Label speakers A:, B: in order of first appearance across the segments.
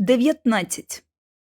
A: 19.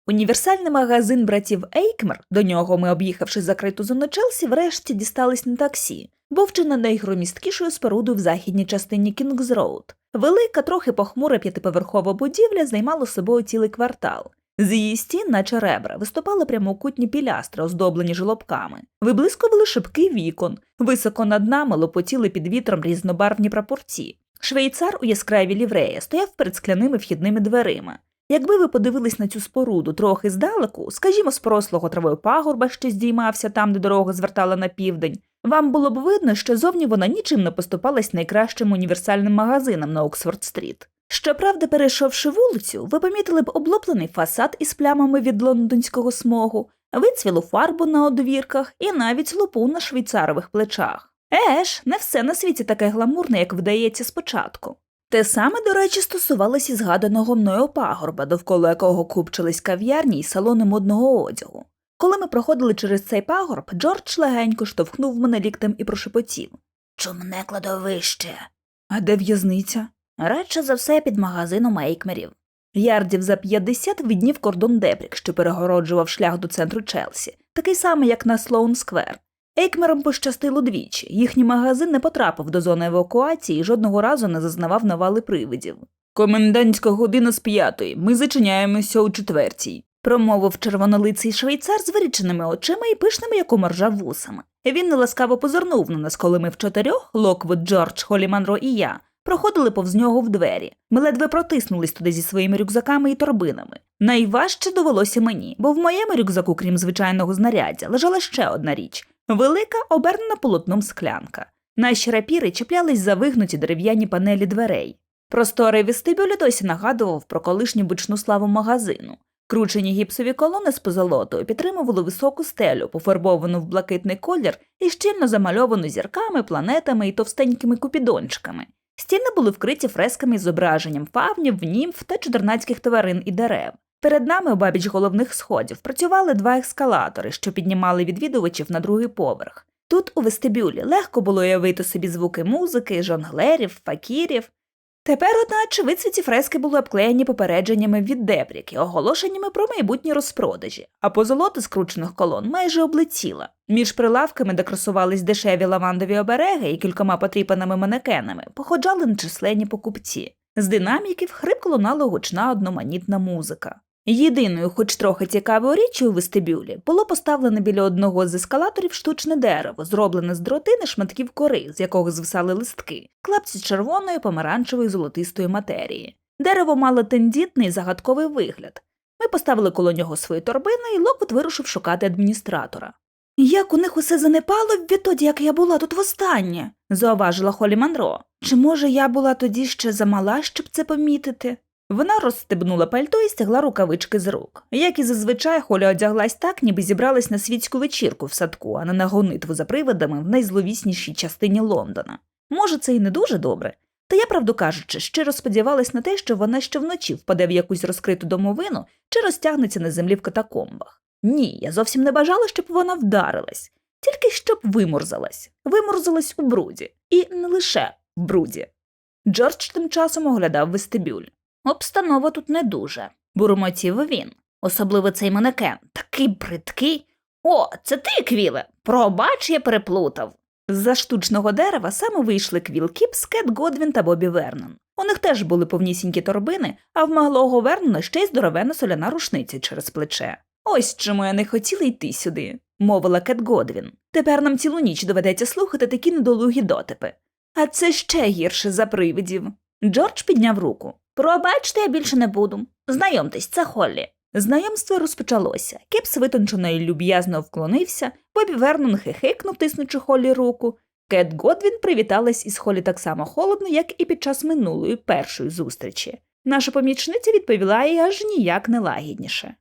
A: Універсальний магазин братів Ейкмер, до нього ми, об'їхавши закриту зону Челсі, врешті дістались на таксі, був чи не найгромісткішою спорудою в західній частині Кінгз Роуд. Велика, трохи похмура п'ятиповерхова будівля займала собою цілий квартал. З її стін, наче ребра, виступали прямокутні пілястри, оздоблені жолобками, виблискували шибки вікон, високо над нами лопотіли під вітром різнобарвні прапорці. Швейцар у яскравій лівреї стояв перед скляними вхідними дверима. Якби ви подивились на цю споруду трохи здалеку, скажімо, з порослого травою пагорба, що здіймався там, де дорога звертала на південь, вам було б видно, що зовні вона нічим не поступалась найкращим універсальним магазинам на Оксфорд-стріт. Щоправда, перейшовши вулицю, ви помітили б облоплений фасад із плямами від лондонського смогу, вицвілу фарбу на одвірках і навіть лупу на швейцарових плечах. Еш, не все на світі таке гламурне, як вдається спочатку. Те саме, до речі, стосувалося і згаданого мною пагорба, довкола якого купчились кав'ярні й салони модного одягу. Коли ми проходили через цей пагорб, Джордж легенько штовхнув мене ліктем і прошепотів Чумне кладовище. А де в'язниця? Радше за все під магазином Ейкмерів. Ярдів за 50 віднів кордон Дебрік, що перегороджував шлях до центру Челсі, такий самий, як на Слоун Сквер. Ейкмерам пощастило двічі. Їхній магазин не потрапив до зони евакуації і жодного разу не зазнавав навали привидів. Комендантська година з п'ятої. Ми зачиняємося у четвертій, промовив червонолиций швейцар з виріченими очима і пишними, як у моржа вусами. Він неласкаво позирнув на нас, коли ми в чотирьох Локвуд, Джордж, Холіманро і я проходили повз нього в двері. Ми ледве протиснулись туди зі своїми рюкзаками і торбинами. Найважче довелося мені, бо в моєму рюкзаку, крім звичайного знаряддя, лежала ще одна річ велика, обернена полотном склянка. Наші рапіри чіплялись за вигнуті дерев'яні панелі дверей. Просторий вестибюль досі нагадував про колишню бучну славу магазину. Кручені гіпсові колони з позолотою підтримували високу стелю, пофарбовану в блакитний колір і щільно замальовану зірками, планетами і товстенькими купідончиками. Стіни були вкриті фресками з зображенням фавнів, німф та чудернацьких тварин і дерев. Перед нами, обабіч головних сходів, працювали два ескалатори, що піднімали відвідувачів на другий поверх. Тут, у вестибюлі, легко було уявити собі звуки музики, жонглерів, факірів. Тепер, одначе, вицвіті фрески були обклеєні попередженнями від дебрік і оголошеннями про майбутні розпродажі, а позолота скручених колон майже облетіла. Між прилавками, де красувались дешеві лавандові обереги і кількома потріпаними манекенами, походжали нечисленні покупці. З динаміків хрипко лунала гучна одноманітна музика. Єдиною, хоч трохи цікавою річчю у вестибюлі, було поставлене біля одного з ескалаторів штучне дерево, зроблене з дротини шматків кори, з якого звисали листки, клапці червоної, помаранчевої, золотистої матерії. Дерево мало тендітний загадковий вигляд. Ми поставили коло нього свої торбини, і Локвуд вирушив шукати адміністратора. Як у них усе занепало відтоді, як я була тут востаннє, зауважила Холі Манро. Чи може я була тоді ще замала, щоб це помітити? Вона розстебнула пальто і стягла рукавички з рук. Як і зазвичай, Холя одяглась так, ніби зібралась на світську вечірку в садку, а не на гонитву за привидами в найзловіснішій частині Лондона. Може, це і не дуже добре. Та я, правду кажучи, щиро сподівалась на те, що вона ще вночі впаде в якусь розкриту домовину чи розтягнеться на землі в катакомбах. Ні, я зовсім не бажала, щоб вона вдарилась, тільки щоб вимурзалась, вимурзалась у бруді, і не лише в бруді. Джордж тим часом оглядав вестибюль. Обстанова тут не дуже, бурмотів він. Особливо цей манекен, такий бридкий. О, це ти, Квіле. Пробач, я переплутав. З-за штучного дерева саме вийшли Квіл Кіпс, Кет Годвін та Бобі Вернон. У них теж були повнісінькі торбини, а в маглого Вернона ще й здоровена соляна рушниця через плече. Ось чому я не хотіла йти сюди, мовила Кет Годвін. Тепер нам цілу ніч доведеться слухати такі недолугі дотипи. А це ще гірше за привидів. Джордж підняв руку. Пробачте, я більше не буду. Знайомтесь, це Холлі. Знайомство розпочалося. Кіпс витончено і люб'язно вклонився, Бобі Вернон хихикнув, тиснучи Холлі руку. Кет Годвін привіталась із Холлі так само холодно, як і під час минулої першої зустрічі. Наша помічниця відповіла їй аж ніяк не лагідніше.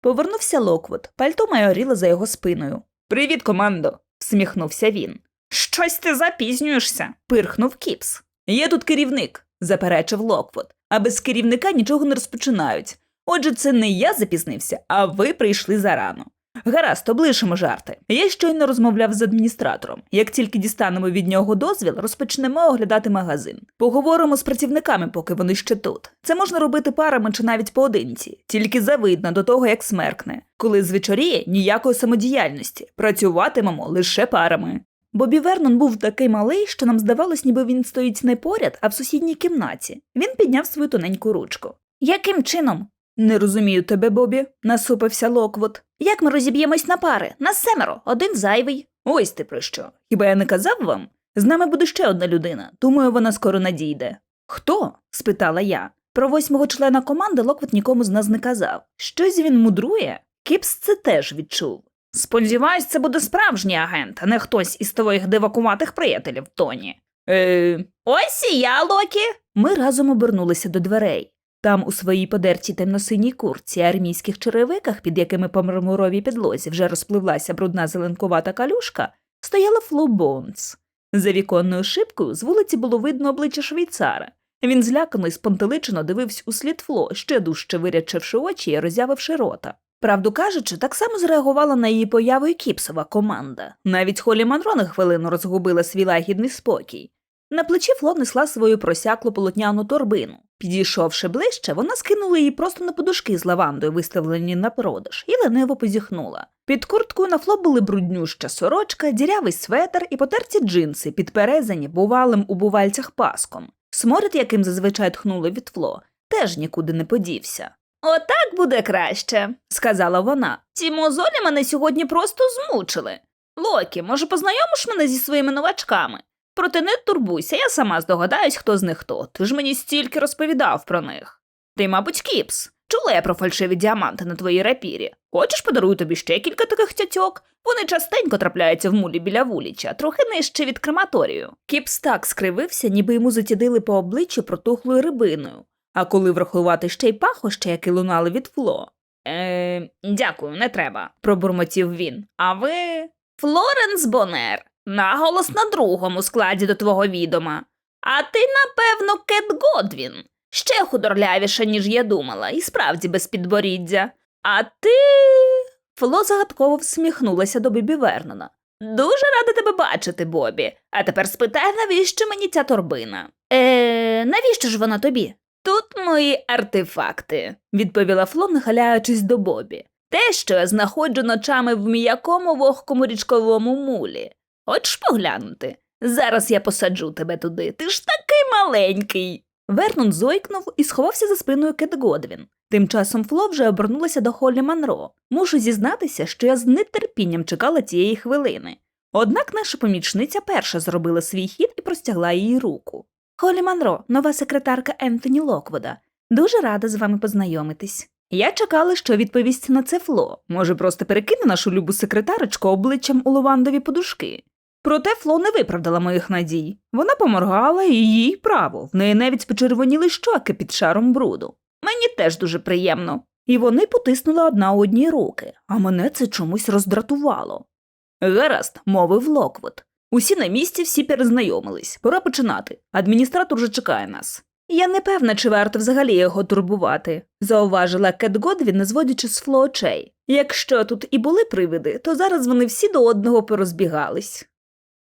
A: Повернувся Локвуд, пальто майоріло за його спиною. Привіт, командо. всміхнувся він. Щось ти запізнюєшся, пирхнув Кіпс. Є тут керівник, заперечив Локвуд. А без керівника нічого не розпочинають. Отже, це не я запізнився, а ви прийшли зарано. Гаразд, облишимо жарти. Я щойно розмовляв з адміністратором. Як тільки дістанемо від нього дозвіл, розпочнемо оглядати магазин. Поговоримо з працівниками, поки вони ще тут. Це можна робити парами чи навіть поодинці, тільки завидно до того, як смеркне. Коли звечоріє, ніякої самодіяльності. Працюватимемо лише парами. Бобі Вернон був такий малий, що нам здавалось, ніби він стоїть не поряд, а в сусідній кімнаті. Він підняв свою тоненьку ручку. Яким чином? Не розумію тебе, Бобі, насупився Локвуд. Як ми розіб'ємось на пари? Нас семеро, один зайвий. Ось ти про що. Хіба я не казав вам? З нами буде ще одна людина. Думаю, вона скоро надійде. Хто? спитала я. Про восьмого члена команди Локвуд нікому з нас не казав. Щось він мудрує. Кіпс це теж відчув. Сподіваюсь, це буде справжній агент, а не хтось із твоїх дивакуватих приятелів, Тоні. Е... Ось і я, Локі. Ми разом обернулися до дверей. Там, у своїй подертій темно-синій курці, армійських черевиках, під якими по мармуровій підлозі вже розпливлася брудна зеленкувата калюшка, стояла Фло Бонс. За віконною шибкою з вулиці було видно обличчя швейцара. Він злякано і спонтеличено дивився у слід Фло, ще дужче вирячивши очі і роззявивши рота. Правду кажучи, так само зреагувала на її появу і кіпсова команда. Навіть Холі Манро на хвилину розгубила свій лагідний спокій. На плечі Фло несла свою просяклу полотняну торбину. Підійшовши ближче, вона скинула її просто на подушки з лавандою, виставлені на продаж, і лениво позіхнула. Під курткою на Фло були бруднюща сорочка, дірявий светр і потерті джинси, підперезані бувалим у бувальцях паском. Сморід, яким зазвичай тхнуло від Фло, теж нікуди не подівся. Отак буде краще, сказала вона. Ці мозолі мене сьогодні просто змучили. Локі, може, познайомиш мене зі своїми новачками? Проте не турбуйся, я сама здогадаюсь, хто з них хто. Ти ж мені стільки розповідав про них. Ти, мабуть, кіпс. Чула я про фальшиві діаманти на твоїй рапірі. Хочеш, подарую тобі ще кілька таких тятьок? Вони частенько трапляються в мулі біля вуліча, трохи нижче від крематорію. Кіпс так скривився, ніби йому затідили по обличчю протухлою рибиною. А коли врахувати ще й пахощі, які лунали від фло. Е, дякую, не треба, пробурмотів він. А ви. Флоренс Бонер, наголос на другому складі до твого відома. А ти, напевно, Кет Годвін. Ще худорлявіша, ніж я думала, і справді без підборіддя. А ти. Фло загадково всміхнулася до Бібі Вернона. Дуже рада тебе бачити, Бобі. А тепер спитай, навіщо мені ця торбина? Е, навіщо ж вона тобі? Тут мої артефакти, відповіла Фло, нахиляючись до Бобі. Те, що я знаходжу ночами в м'якому вогкому річковому мулі. Хочеш поглянути? Зараз я посаджу тебе туди. Ти ж такий маленький. Вернон зойкнув і сховався за спиною Кет Годвін. Тим часом Фло вже обернулася до Холлі Манро. Мушу зізнатися, що я з нетерпінням чекала цієї хвилини. Однак наша помічниця перша зробила свій хід і простягла їй руку. Холі Манро, нова секретарка Ентоні Локвуда. Дуже рада з вами познайомитись. Я чекала, що відповість на це Фло. Може, просто перекине нашу любу секретарочку обличчям у лавандові подушки. Проте Фло не виправдала моїх надій. Вона поморгала і їй право, в неї навіть почервоніли щоки під шаром бруду. Мені теж дуже приємно. І вони потиснули одна одній руки, а мене це чомусь роздратувало. Гаразд, мовив Локвуд. Усі на місці, всі перезнайомились. Пора починати. Адміністратор вже чекає нас. Я не певна, чи варто взагалі його турбувати, зауважила Кет Годвін, не зводячи з Фло очей. Якщо тут і були привиди, то зараз вони всі до одного порозбігались.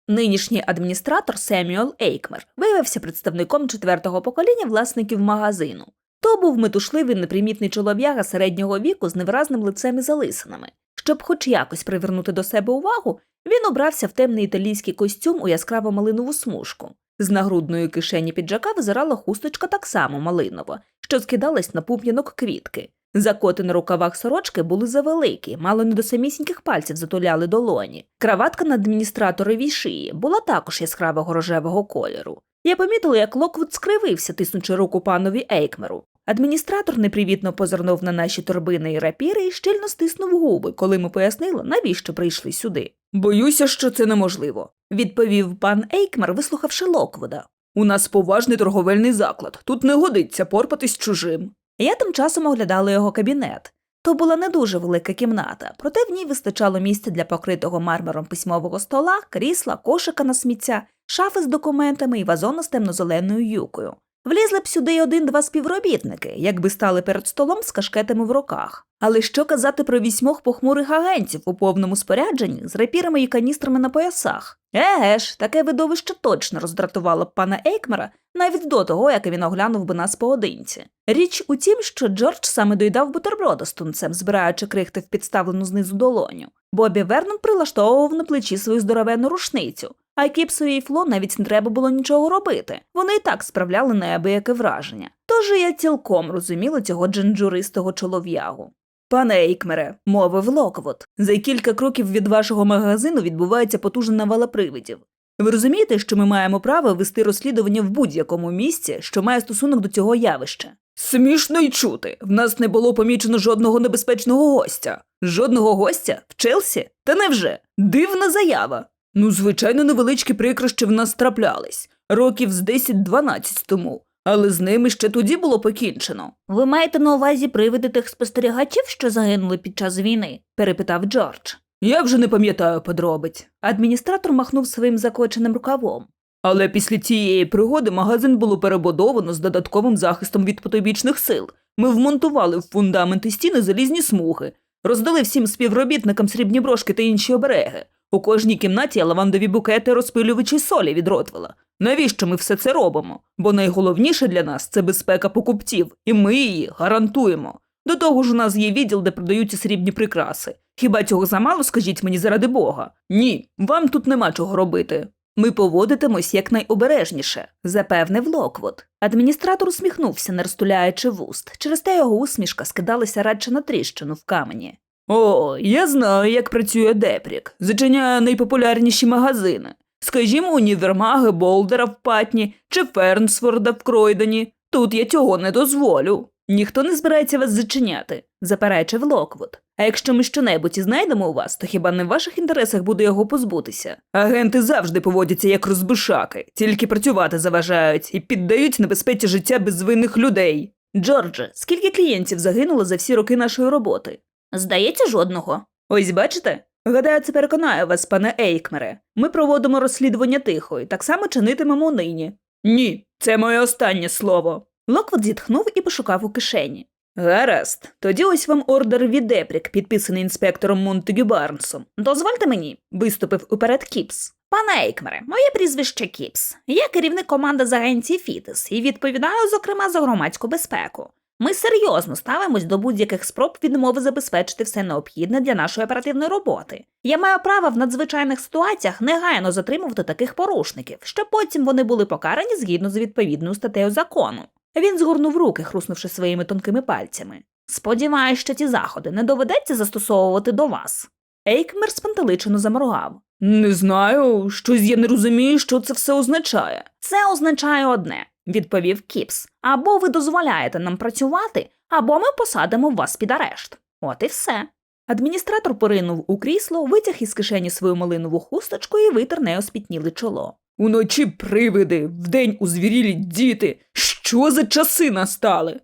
A: Нинішній адміністратор Семюел Ейкмер виявився представником четвертого покоління власників магазину. То був метушливий непримітний чолов'яга середнього віку з невиразним лицем і залисинами. Щоб хоч якось привернути до себе увагу, він обрався в темний італійський костюм у яскраво малинову смужку. З нагрудної кишені піджака визирала хусточка так само малинова, що скидалась на пуп'янок квітки. Закоти на рукавах сорочки були завеликі, мало не до самісіньких пальців затуляли долоні. Краватка на адміністраторовій шиї була також яскравого рожевого кольору. Я помітила, як Локвуд скривився, тиснучи руку панові Ейкмеру. Адміністратор непривітно позирнув на наші торбини і рапіри і щільно стиснув губи, коли ми пояснили, навіщо прийшли сюди. Боюся, що це неможливо, відповів пан Ейкмер, вислухавши Локвуда. У нас поважний торговельний заклад, тут не годиться порпатись чужим. Я тим часом оглядала його кабінет. То була не дуже велика кімната, проте в ній вистачало місця для покритого мармуром письмового стола, крісла, кошика на сміття, шафи з документами і вазона з темно-зеленою юкою. Влізли б сюди один-два співробітники, якби стали перед столом з кашкетами в руках. Але що казати про вісьмох похмурих агентів у повному спорядженні з рапірами і каністрами на поясах? Еге ж, таке видовище точно роздратувало б пана Ейкмера навіть до того, як він оглянув би нас поодинці. Річ у тім, що Джордж саме доїдав бутерброда з тунцем, збираючи крихти в підставлену знизу долоню. Бобі Вернон прилаштовував на плечі свою здоровенну рушницю, а Кіпсові і Фло навіть не треба було нічого робити. Вони і так справляли неабияке враження. Тож я цілком розуміла цього джинджуристого чолов'ягу. Пане Ейкмере, мовив Локвуд, за кілька кроків від вашого магазину відбувається потужна навала привидів. Ви розумієте, що ми маємо право вести розслідування в будь-якому місці, що має стосунок до цього явища? Смішно й чути. В нас не було помічено жодного небезпечного гостя. Жодного гостя? В Челсі? Та невже? Дивна заява. Ну, звичайно, невеличкі прикрощі в нас траплялись, років з 10-12 тому, але з ними ще тоді було покінчено. Ви маєте на увазі привиди тих спостерігачів, що загинули під час війни? перепитав Джордж. Я вже не пам'ятаю подробиць. Адміністратор махнув своїм закоченим рукавом. Але після цієї пригоди магазин було перебудовано з додатковим захистом від потойбічних сил. Ми вмонтували в фундаменти стіни залізні смуги, роздали всім співробітникам срібні брошки та інші обереги. У кожній кімнаті лавандові букети розпилювачі солі від Ротвела. Навіщо ми все це робимо? Бо найголовніше для нас це безпека покупців, і ми її гарантуємо. До того ж, у нас є відділ, де продаються срібні прикраси. Хіба цього замало, скажіть мені заради Бога? Ні, вам тут нема чого робити. Ми поводитимось якнайобережніше, запевнив Локвуд. Адміністратор усміхнувся, не розтуляючи вуст. Через те його усмішка скидалася радше на тріщину в камені. О, я знаю, як працює Депрік. Зачиняє найпопулярніші магазини. Скажімо, універмаги Болдера в Патні чи Фернсфорда в Кройдені. Тут я цього не дозволю. Ніхто не збирається вас зачиняти, заперечив Локвуд. А якщо ми щонебудь і знайдемо у вас, то хіба не в ваших інтересах буде його позбутися? Агенти завжди поводяться як розбишаки, тільки працювати заважають і піддають небезпеці життя безвинних людей. Джордже, скільки клієнтів загинуло за всі роки нашої роботи? Здається, жодного. Ось бачите? Гадаю, це переконає вас, пане Ейкмере. Ми проводимо розслідування тихо і так само чинитимемо нині. Ні, це моє останнє слово. Локвуд зітхнув і пошукав у кишені. Гаразд, тоді ось вам ордер від Депрік, підписаний інспектором Монтегю Барнсом. Дозвольте мені, виступив уперед Кіпс. Пане Ейкмере, моє прізвище Кіпс. Я керівник команди з агенції Фітес і відповідаю, зокрема, за громадську безпеку. Ми серйозно ставимось до будь-яких спроб відмови забезпечити все необхідне для нашої оперативної роботи. Я маю право в надзвичайних ситуаціях негайно затримувати таких порушників, щоб потім вони були покарані згідно з відповідною статтею закону. Він згорнув руки, хруснувши своїми тонкими пальцями. Сподіваюсь, що ці заходи не доведеться застосовувати до вас. Ейкмер спантеличено заморгав. Не знаю, щось я не розумію, що це все означає. Це означає одне, відповів Кіпс. Або ви дозволяєте нам працювати, або ми посадимо вас під арешт. От і все. Адміністратор поринув у крісло, витяг із кишені свою малинову хусточку і витер нею спітніле чоло. Уночі привиди, вдень узвірілі діти. Що за часи настали?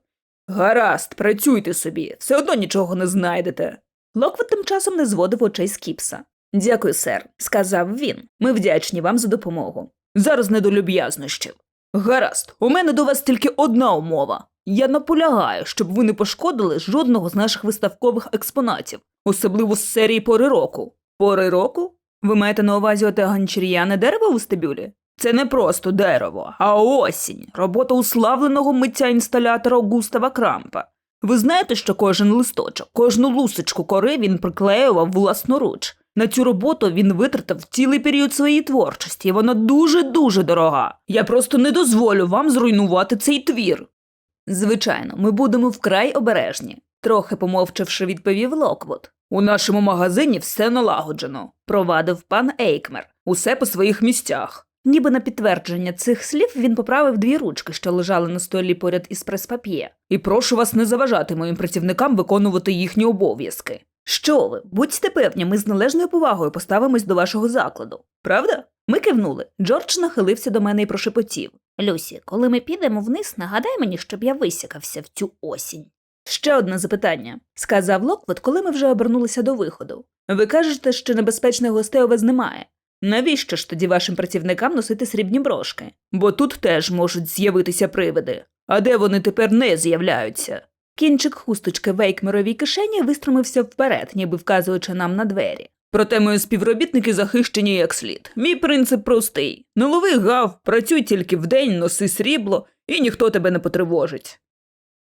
A: Гаразд, працюйте собі, все одно нічого не знайдете. Локвуд тим часом не зводив очей з Кіпса. Дякую, сер, сказав він. Ми вдячні вам за допомогу. Зараз не до люб'язнощів. Гаразд, у мене до вас тільки одна умова. Я наполягаю, щоб ви не пошкодили жодного з наших виставкових експонатів, особливо з серії пори року. Пори року? Ви маєте на увазі оте ганчір'яне дерево у стебюлі? Це не просто дерево, а осінь, робота уславленого митця інсталятора Густава Крампа. Ви знаєте, що кожен листочок, кожну лусочку кори він приклеював власноруч. На цю роботу він витратив цілий період своєї творчості, і вона дуже-дуже дорога. Я просто не дозволю вам зруйнувати цей твір. Звичайно, ми будемо вкрай обережні, трохи помовчавши, відповів Локвуд. У нашому магазині все налагоджено, провадив пан Ейкмер, усе по своїх місцях. Ніби на підтвердження цих слів він поправив дві ручки, що лежали на столі поряд із прес-пап'є. І прошу вас не заважати моїм працівникам виконувати їхні обов'язки. Що ви, будьте певні, ми з належною повагою поставимось до вашого закладу. Правда? Ми кивнули. Джордж нахилився до мене і прошепотів. Люсі, коли ми підемо вниз, нагадай мені, щоб я висякався в цю осінь. Ще одне запитання, сказав Локвуд, коли ми вже обернулися до виходу. Ви кажете, що небезпечних гостей у вас немає. Навіщо ж тоді вашим працівникам носити срібні брошки? Бо тут теж можуть з'явитися привиди. А де вони тепер не з'являються? Кінчик хусточки в Ейкмеровій кишені виструмився вперед, ніби вказуючи нам на двері. Проте мої співробітники захищені як слід. Мій принцип простий: не лови гав, працюй тільки вдень, носи срібло, і ніхто тебе не потривожить.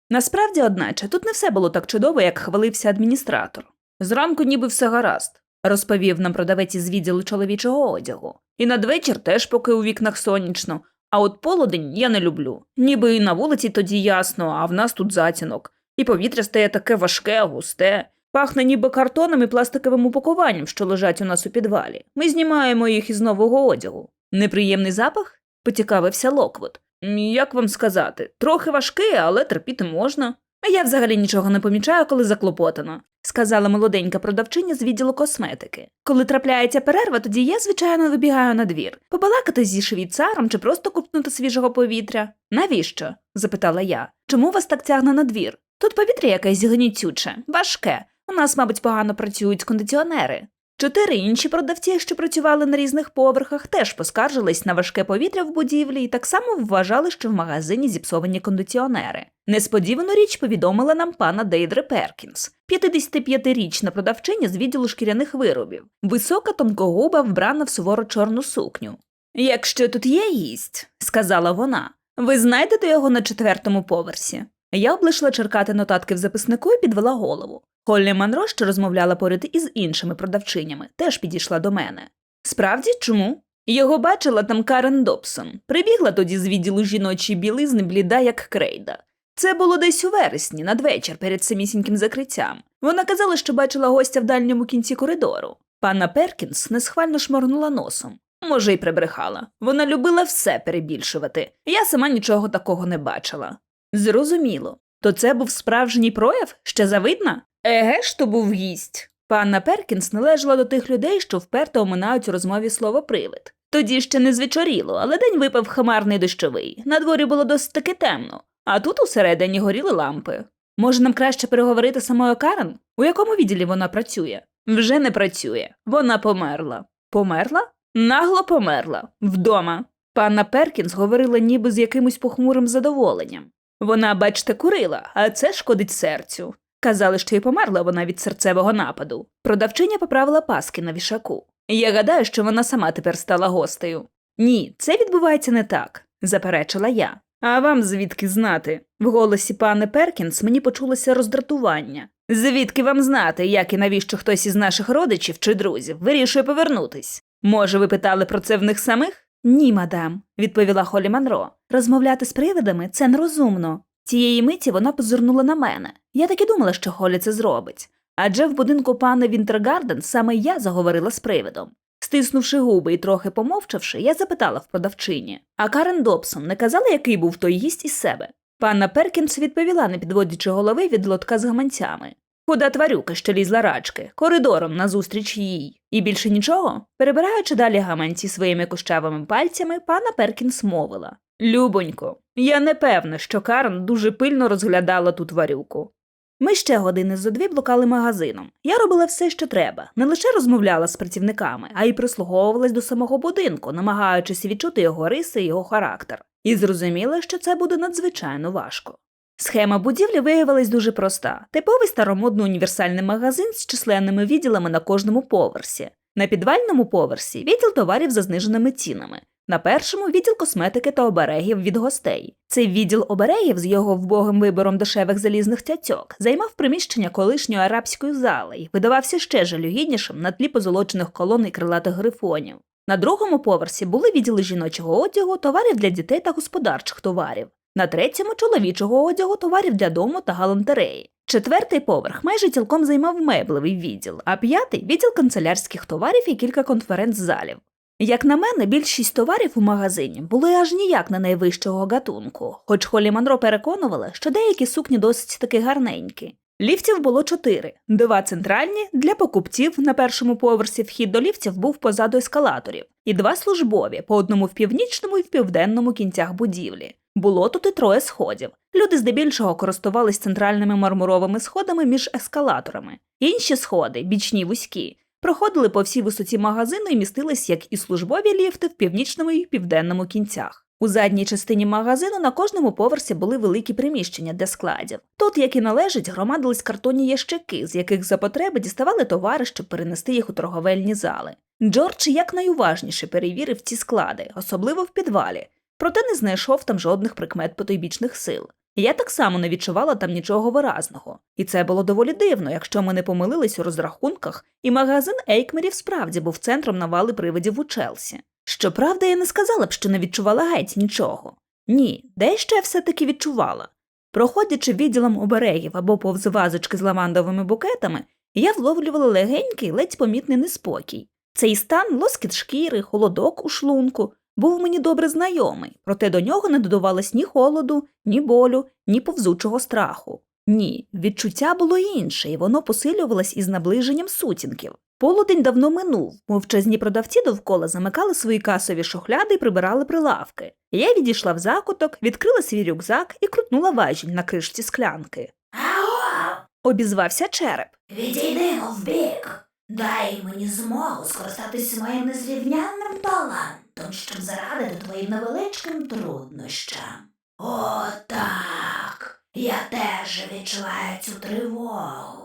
A: Насправді, одначе, тут не все було так чудово, як хвалився адміністратор. Зранку ніби все гаразд, розповів нам продавець із відділу чоловічого одягу. І надвечір теж поки у вікнах сонячно, а от полудень я не люблю. Ніби і на вулиці тоді ясно, а в нас тут затінок. І повітря стає таке важке, густе. Пахне ніби картоном і пластиковим упакуванням, що лежать у нас у підвалі. Ми знімаємо їх із нового одягу. Неприємний запах? поцікавився Локвуд. Як вам сказати, трохи важкий, але терпіти можна. Я взагалі нічого не помічаю, коли заклопотано, сказала молоденька продавчиня з відділу косметики. Коли трапляється перерва, тоді я, звичайно, вибігаю на двір. Побалакати зі швійцаром чи просто купнути свіжого повітря. Навіщо? запитала я. Чому вас так тягне на двір? Тут повітря якесь гнітюче, важке. У нас, мабуть, погано працюють кондиціонери. Чотири інші продавці, що працювали на різних поверхах, теж поскаржились на важке повітря в будівлі і так само вважали, що в магазині зіпсовані кондиціонери. Несподівану річ повідомила нам пана Дейдре Перкінс, 55-річна продавчиня з відділу шкіряних виробів, висока тонкогуба, вбрана в суворо чорну сукню. Якщо тут є гість, сказала вона, ви знайдете його на четвертому поверсі. Я облишила черкати нотатки в записнику і підвела голову. Холлі Манро, що розмовляла поряд із іншими продавчинями, теж підійшла до мене. Справді, чому? Його бачила там Карен Добсон. Прибігла тоді з відділу жіночої білизни бліда, як крейда. Це було десь у вересні, надвечір, перед самісіньким закриттям. Вона казала, що бачила гостя в дальньому кінці коридору. Панна Перкінс несхвально шморгнула носом. Може, й прибрехала. Вона любила все перебільшувати. Я сама нічого такого не бачила. Зрозуміло. То це був справжній прояв? Ще завидна? Еге ж то був гість. Панна Перкінс належала до тих людей, що вперто оминають у розмові слово привид. Тоді ще не звечоріло, але день випав хмарний дощовий. На дворі було досить таки темно, а тут усередині горіли лампи. Може, нам краще переговорити з самою Карен? У якому відділі вона працює? Вже не працює. Вона померла. Померла? Нагло померла. Вдома. Панна Перкінс говорила ніби з якимось похмурим задоволенням. Вона, бачте, курила, а це шкодить серцю. Казали, що й померла вона від серцевого нападу. Продавчиня поправила паски на вішаку. Я гадаю, що вона сама тепер стала гостею. Ні, це відбувається не так, заперечила я. А вам звідки знати? В голосі пани Перкінс мені почулося роздратування. Звідки вам знати, як і навіщо хтось із наших родичів чи друзів вирішує повернутись? Може, ви питали про це в них самих? Ні, мадам, відповіла Холі Манро. Розмовляти з привидами це нерозумно. Тієї миті вона позирнула на мене. Я так і думала, що Холі це зробить. Адже в будинку пана Вінтергарден саме я заговорила з привидом. Стиснувши губи і трохи помовчавши, я запитала в продавчині. А Карен Добсон не казала, який був той гість із себе. Панна Перкінс відповіла, не підводячи голови від лотка з гаманцями. Худа тварюка, що лізла рачки, коридором назустріч їй. І більше нічого? Перебираючи далі гаманці своїми кущавими пальцями, пана Перкінс мовила Любонько, я не певна, що Карен дуже пильно розглядала ту тварюку. Ми ще години зо дві блукали магазином. Я робила все, що треба, не лише розмовляла з працівниками, а й прислуговувалась до самого будинку, намагаючись відчути його риси і його характер. І зрозуміла, що це буде надзвичайно важко. Схема будівлі виявилась дуже проста: типовий старомодний універсальний магазин з численними відділами на кожному поверсі. На підвальному поверсі відділ товарів за зниженими цінами. На першому відділ косметики та оберегів від гостей. Цей відділ оберегів з його вбогим вибором дешевих залізних цяцьок займав приміщення колишньої арабської зали і видавався ще жалюгіднішим на тлі позолочених колон і крилатих грифонів. На другому поверсі були відділи жіночого одягу, товарів для дітей та господарчих товарів. На третьому чоловічого одягу, товарів для дому та галантереї. Четвертий поверх майже цілком займав меблевий відділ, а п'ятий відділ канцелярських товарів і кілька конференц-залів. Як на мене, більшість товарів у магазині були аж ніяк не найвищого гатунку, хоч Холі Манро переконувала, що деякі сукні досить таки гарненькі. Ліфтів було чотири: два центральні для покупців на першому поверсі вхід до ліфтів був позаду ескалаторів, і два службові по одному в північному і в південному кінцях будівлі. Було тут і троє сходів. Люди здебільшого користувались центральними мармуровими сходами між ескалаторами. Інші сходи, бічні вузькі, проходили по всій висоті магазину і містились як і службові ліфти в північному і південному кінцях. У задній частині магазину на кожному поверсі були великі приміщення для складів. Тут, як і належить, громадились картонні ящики, з яких за потреби діставали товари, щоб перенести їх у торговельні зали. Джордж якнайуважніше перевірив ці склади, особливо в підвалі, проте не знайшов там жодних прикмет потойбічних сил. Я так само не відчувала там нічого виразного, і це було доволі дивно, якщо ми не помилились у розрахунках, і магазин Ейкмерів справді був центром навали привидів у Челсі. Щоправда, я не сказала б, що не відчувала геть нічого. Ні, дещо я все-таки відчувала. Проходячи відділом оберегів або повз вазочки з лавандовими букетами, я вловлювала легенький, ледь помітний неспокій. Цей стан, лоскіт шкіри, холодок у шлунку, був мені добре знайомий, проте до нього не додавалось ні холоду, ні болю, ні повзучого страху. Ні, відчуття було інше, і воно посилювалось із наближенням сутінків. Полудень давно минув, мовчазні продавці довкола замикали свої касові шухляди і прибирали прилавки. Я відійшла в закуток, відкрила свій рюкзак і крутнула важіль на кришці склянки.
B: Аго,
A: Обізвався череп.
B: відійди вбік. Дай мені змогу скористатись моїм незрівнянним талантом, щоб зарадити твоїм невеличким труднощам. О, так. Я теж відчуваю цю тривогу.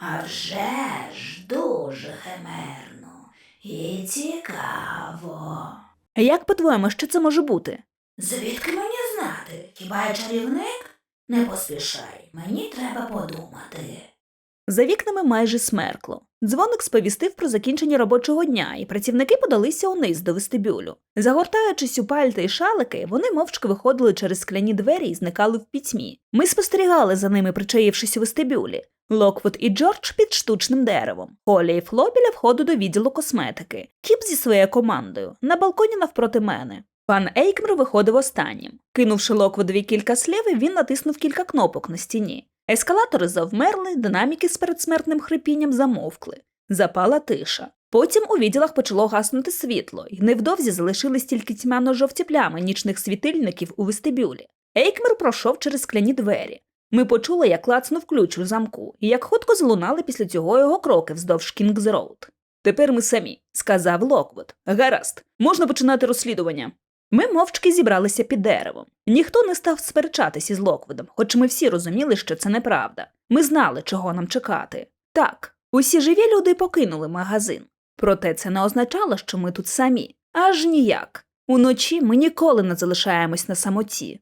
B: А вже ж дуже химерно і цікаво.
A: Як по-твоєму, що це може бути?
B: Звідки мені знати? Хіба я чарівник? Не поспішай, мені треба подумати.
A: За вікнами майже смеркло. Дзвоник сповістив про закінчення робочого дня, і працівники подалися униз до вестибюлю. Загортаючись у пальти й шалики, вони мовчки виходили через скляні двері і зникали в пітьмі. Ми спостерігали за ними, причаївшись у вестибюлі. Локвуд і Джордж під штучним деревом, Оля і Фло біля входу до відділу косметики, Кіп зі своєю командою, на балконі навпроти мене. Пан Ейкмер виходив останнім. Кинувши Локвудові кілька слів, він натиснув кілька кнопок на стіні. Ескалатори завмерли, динаміки з передсмертним хрипінням замовкли. Запала тиша. Потім у відділах почало гаснути світло, і невдовзі залишились тільки тьмяно-жовті плями нічних світильників у вестибюлі. Ейкмер пройшов через скляні двері. Ми почули, як клацнув ключ у замку, і як хутко злунали після цього його кроки вздовж Кінгз Роуд. Тепер ми самі, сказав Локвуд. Гаразд, можна починати розслідування. Ми мовчки зібралися під деревом. Ніхто не став сперечатися з Локвудом, хоч ми всі розуміли, що це неправда. Ми знали, чого нам чекати. Так, усі живі люди покинули магазин. Проте це не означало, що ми тут самі. Аж ніяк. Уночі ми ніколи не залишаємось на самоті.